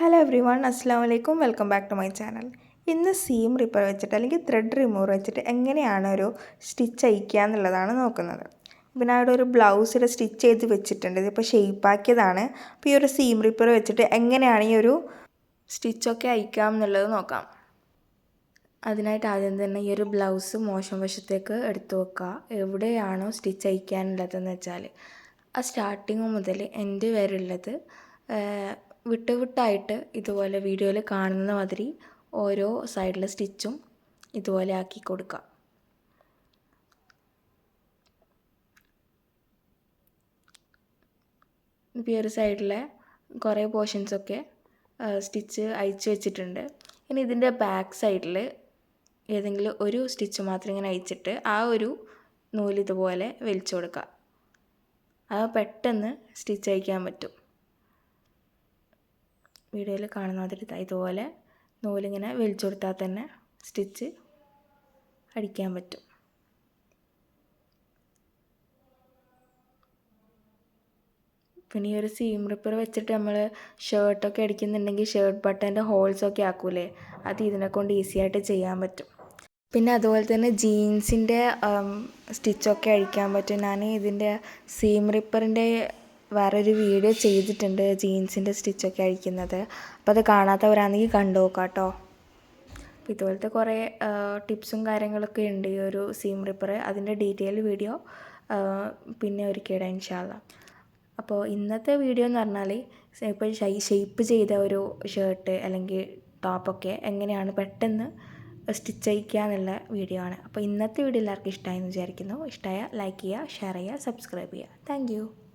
Hello every one അസ്സാം വലൈക്കും welcome back to my channel ഇന്ന് സീം റിപ്പർ വെച്ചിട്ട് അല്ലെങ്കിൽ ത്രെഡ് റിമൂവർ വെച്ചിട്ട് എങ്ങനെയാണ് ഒരു സ്റ്റിച്ച് അയക്കുക എന്നുള്ളതാണ് നോക്കുന്നത്. പിന്നെ അവിടെ ഒരു ബ്ലൗസിൽ സ്റ്റിച്ച് ചെയ്ത് വെച്ചിട്ടുണ്ട്. ഇതിപ്പോൾ ഷെയ്പ്പാക്കിയതാണ് അപ്പോൾ ഈ ഒരു സീം റിപ്പർ വെച്ചിട്ട് എങ്ങനെയാണ് ഈ ഒരു സ്റ്റിച്ചൊക്കെ അയക്കാം എന്നുള്ളത് നോക്കാം. അതിനായിട്ട് ആദ്യം തന്നെ ഈ ഒരു ബ്ലൗസ് മോശം വശത്തേക്ക് എടുത്തു വെക്കുക. എവിടെയാണോ സ്റ്റിച്ച് അയക്കാനുള്ളതെന്ന് വെച്ചാൽ ആ സ്റ്റാർട്ടിങ് മുതൽ എന്റെ വരെയുള്ളത് വിട്ട് വിട്ടായിട്ട് ഇതുപോലെ വീഡിയോയിൽ കാണുന്ന മാതിരി ഓരോ സൈഡിലെ സ്റ്റിച്ചും ഇതുപോലെ ആക്കി കൊടുക്കുക ഇപ്പോൾ ഈ ഒരു സൈഡിലെ കുറേ പോർഷൻസൊക്കെ സ്റ്റിച്ച് അയച്ചു വെച്ചിട്ടുണ്ട്. ഇനി ഇതിന്റെ ബാക്ക് സൈഡിൽ ഏതെങ്കിലും ഒരു സ്റ്റിച്ച് മാത്രം ഇങ്ങനെ അയച്ചിട്ട് ആ ഒരു നൂൽ ഇതുപോലെ വലിച്ചു കൊടുക്കുക അത് പെട്ടെന്ന് സ്റ്റിച്ച് അയക്കാൻ പറ്റും. വീഡിയോയിൽ കാണുന്ന മാതിരി ഇതുപോലെ നൂലിങ്ങനെ വലിച്ചു കൊടുത്താൽ തന്നെ സ്റ്റിച്ച് അടിക്കാൻ പറ്റും. പിന്നെ ഈ ഒരു സീം റിപ്പർ വെച്ചിട്ട് നമ്മൾ ഷർട്ടൊക്കെ അടിക്കുന്നുണ്ടെങ്കിൽ ഷർട്ട് ബട്ടന്റെ ഹോൾസൊക്കെ ആക്കൂലേ? അത് ഇതിനെ കൊണ്ട് ഈസി ആയിട്ട് ചെയ്യാൻ പറ്റും. പിന്നെ അതുപോലെ തന്നെ ജീൻസിന്റെ സ്റ്റിച്ചൊക്കെ അഴിക്കാൻ പറ്റും. ഞാൻ ഇതിന്റെ സീം റിപ്പറിന്റെ വേറൊരു വീഡിയോ ചെയ്തിട്ടുണ്ട് ജീൻസിന്റെ സ്റ്റിച്ചൊക്കെ അഴിക്കുന്നത്. അപ്പോൾ അത് കാണാത്തവരാണെങ്കിൽ കണ്ടു നോക്കാം കേട്ടോ ഇതുപോലത്തെ കുറേ ടിപ്സും കാര്യങ്ങളൊക്കെ ഉണ്ട് ഈ ഒരു സീം റിപ്പർ അതിന്റെ ഡീറ്റെയിൽ വീഡിയോ പിന്നെ ഒരുക്കിയിടാം ഇൻഷാല്ല അപ്പോൾ ഇന്നത്തെ വീഡിയോ എന്ന് പറഞ്ഞാൽ ഇപ്പോൾ ഷെയ്പ്പ് ചെയ്ത ഒരു ഷർട്ട് അല്ലെങ്കിൽ ടോപ്പൊക്കെ എങ്ങനെയാണ് പെട്ടെന്ന് സ്റ്റിച്ച് ചെയ്യിക്കുക എന്നുള്ള വീഡിയോ ആണ്. അപ്പോൾ ഇന്നത്തെ വീഡിയോ എല്ലാവർക്കും ഇഷ്ടമായി എന്ന് വിചാരിക്കുന്നു. ഇഷ്ടമായ ലൈക്ക് ചെയ്യുക ഷെയർ ചെയ്യുക സബ്സ്ക്രൈബ് ചെയ്യുക. താങ്ക്